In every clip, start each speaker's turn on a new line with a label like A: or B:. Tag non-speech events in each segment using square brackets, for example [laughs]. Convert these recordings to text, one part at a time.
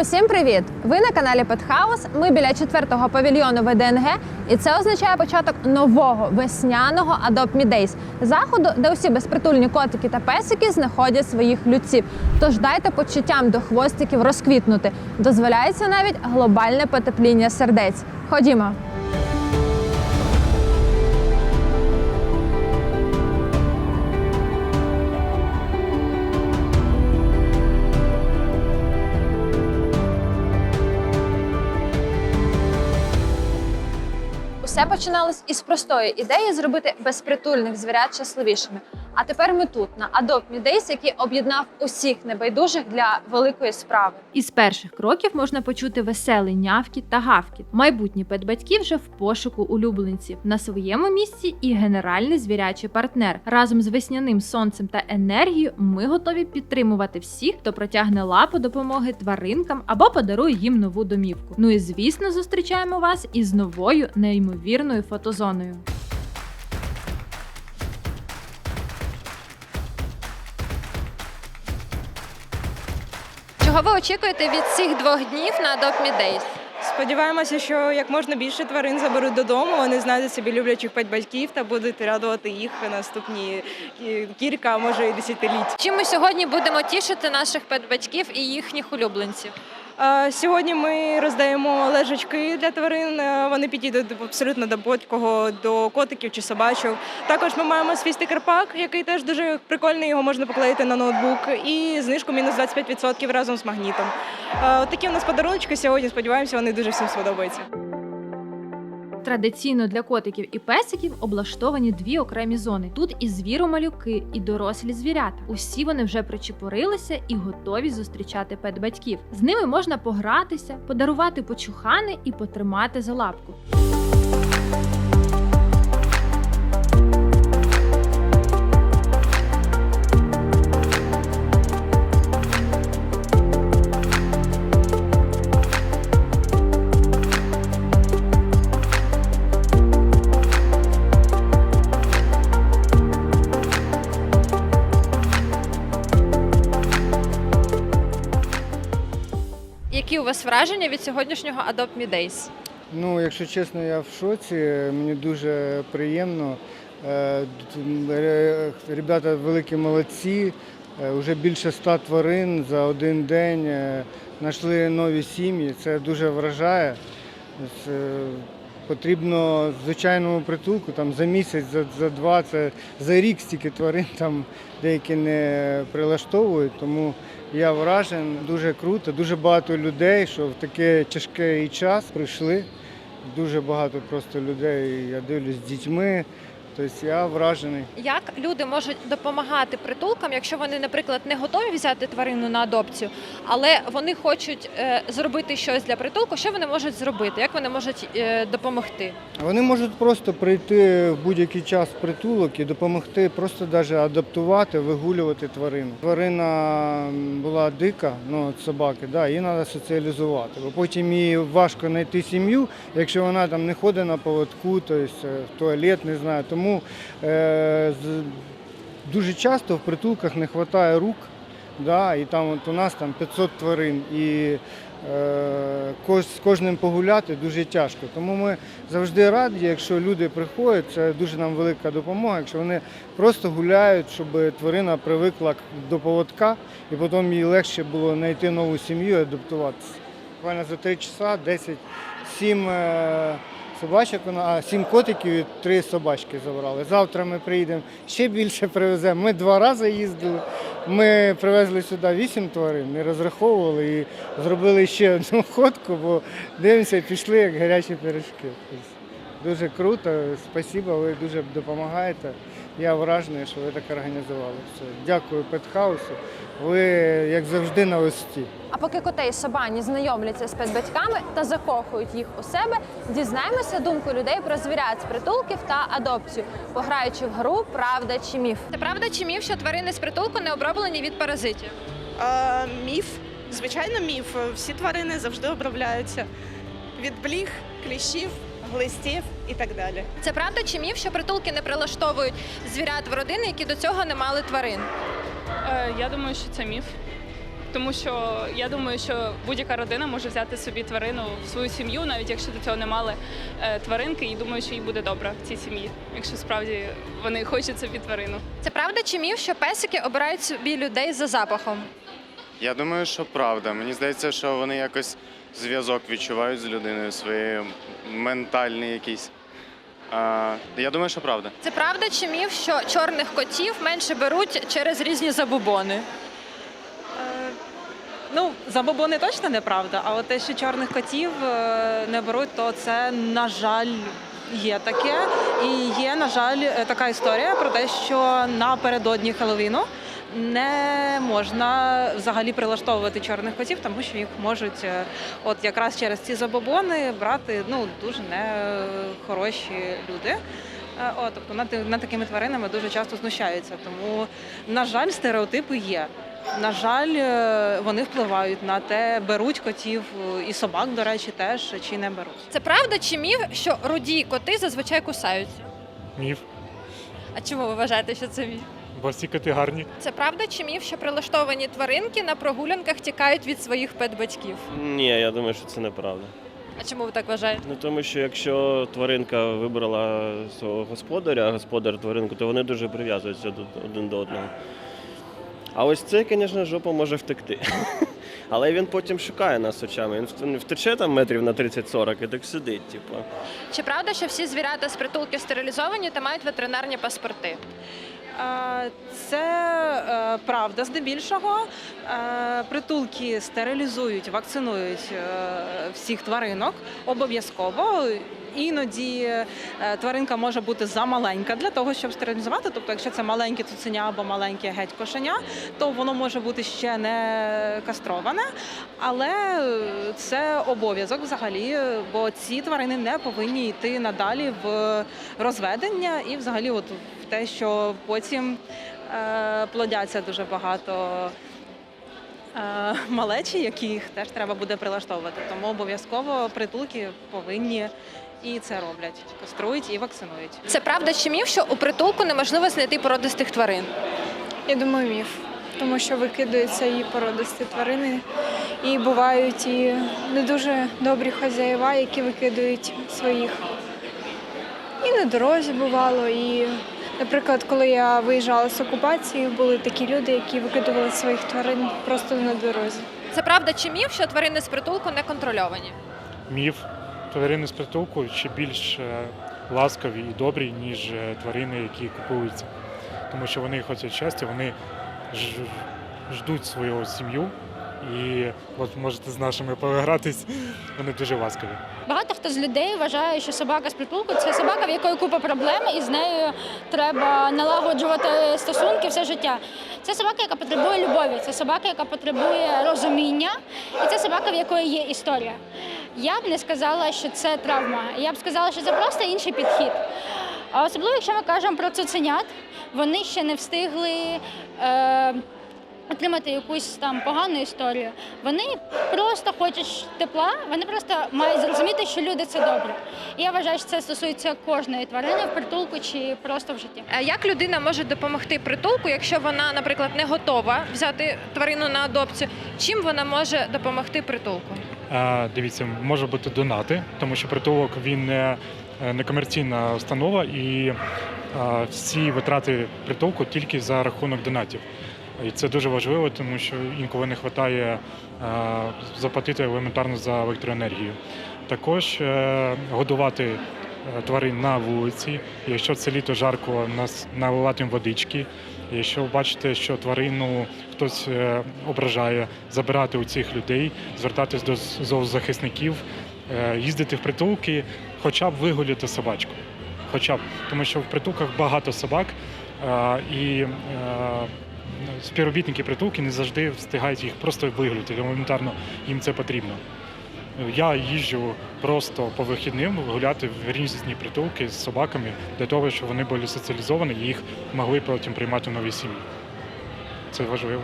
A: Усім привіт! Ви на каналі Петхаус. Ми біля четвертого павільйону ВДНГ, і це означає початок нового весняного Adopt Me Days – заходу, де усі безпритульні котики та песики знаходять своїх людців. Тож дайте почуттям до хвостиків розквітнути. Дозволяється навіть глобальне потепління сердець. Ходімо. Усе починалось із простої ідеї зробити безпритульних звірят щасливішими. А тепер ми тут на Adopt Me який об'єднав усіх небайдужих для великої справи.
B: Із перших кроків можна почути веселий нявкіт та гавкіт. Майбутні педбатьки вже в пошуку улюбленців. На своєму місці і генеральний звірячий партнер. Разом з весняним сонцем та енергією ми готові підтримувати всіх, хто протягне лапу допомоги тваринкам або подарує їм нову домівку. Ну і звісно, зустрічаємо вас із новою неймовірною фотозоною.
A: Чого ви очікуєте від цих двох днів на Dog Me Days?
C: Сподіваємося, що як можна більше тварин заберуть додому. Вони знайдуть собі люблячих батьків та будуть радувати їх наступні кілька, а може і десятиліть.
A: Чим ми сьогодні будемо тішити наших педбатьків і їхніх улюбленців?
C: А, Сьогодні ми роздаємо лежачки для тварин. е, Вони підійдуть абсолютно до будь-кого, до котиків чи собачок. Також ми маємо свій стикер-пак, який теж дуже прикольний. Його можна поклеїти на ноутбук. І знижку мінус 25% разом з магнітом. Е, Такі у нас подарунки сьогодні. Сподіваємося, вони дуже всім сподобаються.
B: Традиційно для котиків і песиків облаштовані дві окремі зони. Тут і звіромалюки, і дорослі звірята. Усі вони вже причепурилися і готові зустрічати педбатьків. З ними можна погратися, подарувати почухани і потримати за лапку.
A: Які у вас враження від сьогоднішнього Adopt Me Days?
D: Ну, якщо чесно, я в шоці. Мені дуже приємно. Е, Ребята великі молодці. Е, Уже більше ста тварин за один день е, знайшли нові сім'ї. Це дуже вражає. Потрібно звичайному притулку там за місяць, за, за два, це за рік стільки тварин там деякі не прилаштовують. Тому я вражен, дуже круто, дуже багато людей, що в такий тяжкий час прийшли. Дуже багато просто людей, я дивлюсь з дітьми. Тобто я вражений.
A: Як люди можуть допомагати притулкам, якщо вони, наприклад, не готові взяти тварину на адопцію, але вони хочуть е, зробити щось для притулку, що вони можуть зробити? Як вони можуть е, допомогти?
D: Вони можуть просто прийти в будь-який час в притулок і допомогти, просто навіть адаптувати, вигулювати тварину. Тварина була дика, ну от собаки, да, її треба соціалізувати. Бо потім їй важко знайти сім'ю, якщо вона там не ходить на поводку, тобто в туалет, не знаю. Тому е, дуже часто в притулках не вистачає рук. Да, і там от у нас там 500 тварин, і е, з кожним погуляти дуже тяжко. Тому ми завжди раді, якщо люди приходять, це дуже нам велика допомога, якщо вони просто гуляють, щоб тварина привикла до поводка, і потім їй легше було знайти нову сім'ю і адаптуватися. Буквально за 3 часа 10, 7 е, собачок, а сім котиків і три собачки забрали. Завтра ми приїдемо, ще більше привеземо. Ми два рази їздили. Ми привезли сюди вісім тварин, не розраховували і зробили ще одну [laughs] ходку, бо дивимося, пішли як гарячі пиріжки. Дуже круто, спасибо, ви дуже допомагаєте. Я вражений, що ви так організували. Все. Дякую Петхаусу. Ви, як завжди, на висоті.
A: А поки котей собані знайомляться з педбатьками та закохують їх у себе, дізнаємося думку людей про звірят з притулків та адопцію, пограючи в гру Правда чи міф. Це правда чи міф, що тварини з притулку не оброблені від паразитів?
E: Е, міф, звичайно, міф. Всі тварини завжди обробляються від бліг, кліщів, глистів і так далі.
A: Це правда чи міф, що притулки не прилаштовують звірят в родини, які до цього не мали тварин?
F: Е, Я думаю, що це міф. тому що я думаю, що будь-яка родина може взяти собі тварину в свою сім'ю, навіть якщо до цього не мали е, тваринки, і думаю, що їй буде добре в цій сім'ї, якщо справді вони хочуть собі тварину.
A: Це правда чи міф, що песики обирають собі людей за запахом?
G: Я думаю, що правда. Мені здається, що вони якось зв'язок відчувають з людиною, свої ментальний якийсь. А, я думаю, що правда.
A: Це правда чи міф, що чорних котів менше беруть через різні забобони?
H: Ну, забобони точно неправда, а от те, що чорних котів е, не беруть, то це, на жаль, є таке. І є, на жаль, е, така історія про те, що напередодні Хеллоуіну не можна взагалі прилаштовувати чорних котів, тому що їх можуть е, от якраз через ці забобони брати ну, дуже нехороші люди. Е, О, тобто над, над такими тваринами дуже часто знущаються. Тому, на жаль, стереотипи є. На жаль, е, вони впливають на те, беруть котів і собак, до речі, теж чи не беруть.
A: Це правда чи міф, що руді коти зазвичай кусаються?
I: Міф,
A: А чому ви вважаєте, що це міф?
I: Бо гарні.
A: Це правда чи міф, що прилаштовані тваринки на прогулянках тікають від своїх педбатьків?
J: Ні, я думаю, що це неправда.
A: А чому ви так вважаєте?
J: Ну тому що якщо тваринка вибрала свого господаря, а господар тваринку, то вони дуже прив'язуються до- один до одного. А ось цей, звісно, жопа може втекти. [laughs] Але він потім шукає нас очами. Він втече там метрів на 30-40 і так сидить, типу.
A: Чи правда, що всі звірята з притулків стерилізовані та мають ветеринарні паспорти?
H: Це е, правда здебільшого. Е, Притулки стерилізують, вакцинують е, всіх тваринок обов'язково. Іноді е, тваринка може бути замаленька для того, щоб стерилізувати. Тобто, якщо це маленьке цуценя або маленьке геть кошеня, то воно може бути ще не кастроване. Але е, це обов'язок взагалі, бо ці тварини не повинні йти надалі в розведення і взагалі от в те, що потім е, плодяться дуже багато е, малечі, яких теж треба буде прилаштовувати. Тому обов'язково притулки повинні і це роблять. Каструють і вакцинують.
A: Це правда чи міф, що у притулку неможливо знайти породистих тварин?
K: Я думаю, міф. Тому що викидаються і породисті тварини, і бувають і не дуже добрі хазяїва, які викидують своїх. І на дорозі бувало. І, наприклад, коли я виїжджала з окупації, були такі люди, які викидували своїх тварин просто на дорозі.
A: Це правда чи міф, що тварини з притулку не контрольовані?
I: Міф. Тварини з притулку ще більш е, ласкаві і добрі, ніж е, тварини, які купуються. Тому що вони хочуть щастя, вони ждуть свою сім'ю. І от можете з нашими погратись, вони дуже ласкаві.
L: Багато хто з людей вважає, що собака з притулку це собака, в якої купа проблем, і з нею треба налагоджувати стосунки все життя. Це собака, яка потребує любові, це собака, яка потребує розуміння, і це собака, в якої є історія. Я б не сказала, що це травма. Я б сказала, що це просто інший підхід. А особливо, якщо ми кажемо про цуценят, вони ще не встигли. Е- Отримати якусь там погану історію. Вони просто хочуть тепла, вони просто мають зрозуміти, що люди це добре. І я вважаю, що це стосується кожної тварини в притулку чи просто в житті.
A: А Як людина може допомогти притулку, якщо вона, наприклад, не готова взяти тварину на адопцію? Чим вона може допомогти притулку?
I: Дивіться, може бути донати, тому що притулок він не, не комерційна установа і всі витрати притулку тільки за рахунок донатів. І це дуже важливо, тому що інколи не вистачає заплатити елементарно за електроенергію. Також е, годувати е, тварин на вулиці. Якщо це літо жарко, нас наливати водички. Якщо бачите, що тварину хтось е, ображає, забирати у цих людей, звертатись до зоозахисників, е, їздити в притулки, хоча б вигуляти собачку. Хоча б тому, що в притулках багато собак е, і е, співробітники притулки не завжди встигають їх просто вигуляти. Елементарно їм це потрібно. Я їжджу просто по вихідним гуляти в різні притулки з собаками для того, щоб вони були соціалізовані і їх могли потім приймати в нові сім'ї. Це важливо.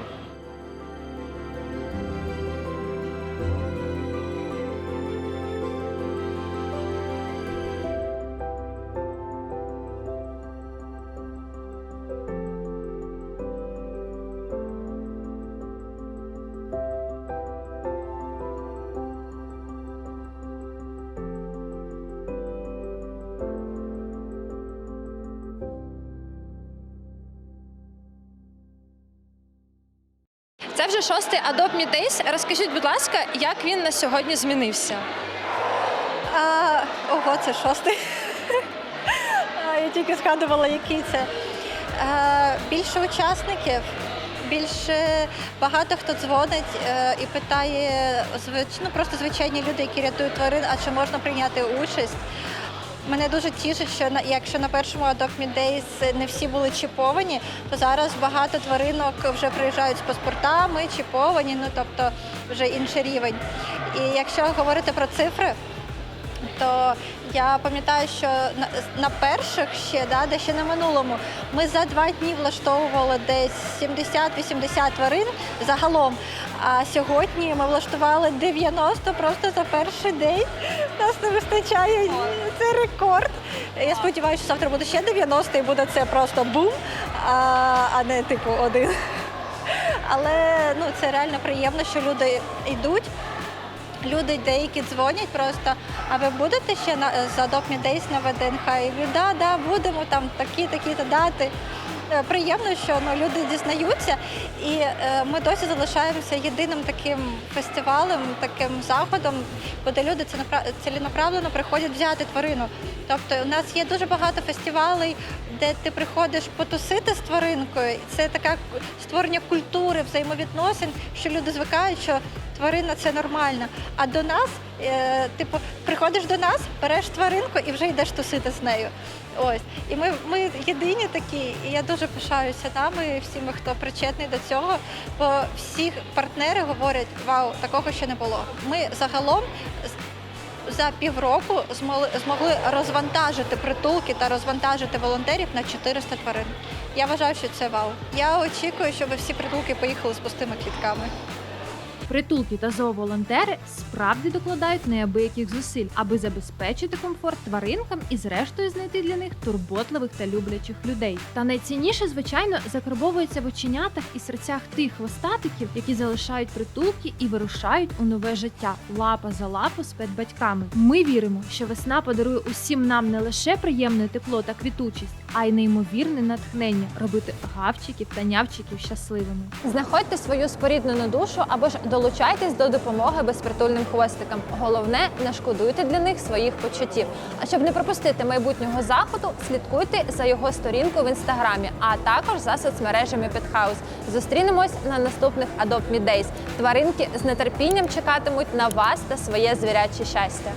A: Вже шостий Adopt Me. Розкажіть, будь ласка, як він на сьогодні змінився?
M: А, ого, це шостий. [laughs] Я тільки згадувала, який це. А, більше учасників, більше багато хто дзвонить е, і питає ну, просто звичайні люди, які рятують тварин, а чи можна прийняти участь. Мене дуже тішить, що на- якщо на першому Adopt Me Days не всі були чіповані, то зараз багато тваринок вже приїжджають з паспортами, чіповані, ну тобто вже інший рівень. І якщо говорити про цифри, то я пам'ятаю, що на, перших ще, да, де ще на минулому, ми за два дні влаштовували десь 70-80 тварин загалом. А сьогодні ми влаштували 90 просто за перший день. Нас не вистачає. Це рекорд. Я сподіваюся, що завтра буде ще 90 і буде це просто бум, а не типу один. Але ну, це реально приємно, що люди йдуть. Люди деякі дзвонять просто, а ви будете ще на за Adopt Days на ВДНХ? Говорю, да, да, будемо там такі, такі то дати. Е, Приємно, що ну, люди дізнаються, і е, ми досі залишаємося єдиним таким фестивалем, таким заходом, куди люди ціленаправлено приходять взяти тварину. Тобто у нас є дуже багато фестивалей, де ти приходиш потусити з тваринкою. Це таке створення культури, взаємовідносин, що люди звикають, що тварина це нормально. А до нас, е, типу, приходиш до нас, береш тваринку і вже йдеш тусити з нею. Ось. І ми, ми єдині такі, і я дуже пишаюся нами, всіми, хто причетний до цього. Бо всі партнери говорять, вау, такого ще не було. Ми загалом за півроку змогли, змогли розвантажити притулки та розвантажити волонтерів на 400 тварин. Я вважаю, що це вау. Я очікую, щоб всі притулки поїхали з пустими клітками.
B: Притулки та зооволонтери справді докладають неабияких зусиль, аби забезпечити комфорт тваринкам і, зрештою, знайти для них турботливих та люблячих людей. Та найцінніше, звичайно, закарбовується в оченятах і серцях тих хвостатиків, які залишають притулки і вирушають у нове життя лапа за лапу з педбатьками. Ми віримо, що весна подарує усім нам не лише приємне тепло та квітучість, а й неймовірне натхнення робити гавчиків та нявчиків щасливими.
A: Знаходьте свою споріднену душу або ж долучайтесь до допомоги безпритульним хвостикам. Головне, не шкодуйте для них своїх почуттів. А щоб не пропустити майбутнього заходу, слідкуйте за його сторінкою в інстаграмі, а також за соцмережами Петхаус. Зустрінемось на наступних Adopt Me Days. Тваринки з нетерпінням чекатимуть на вас та своє звіряче щастя.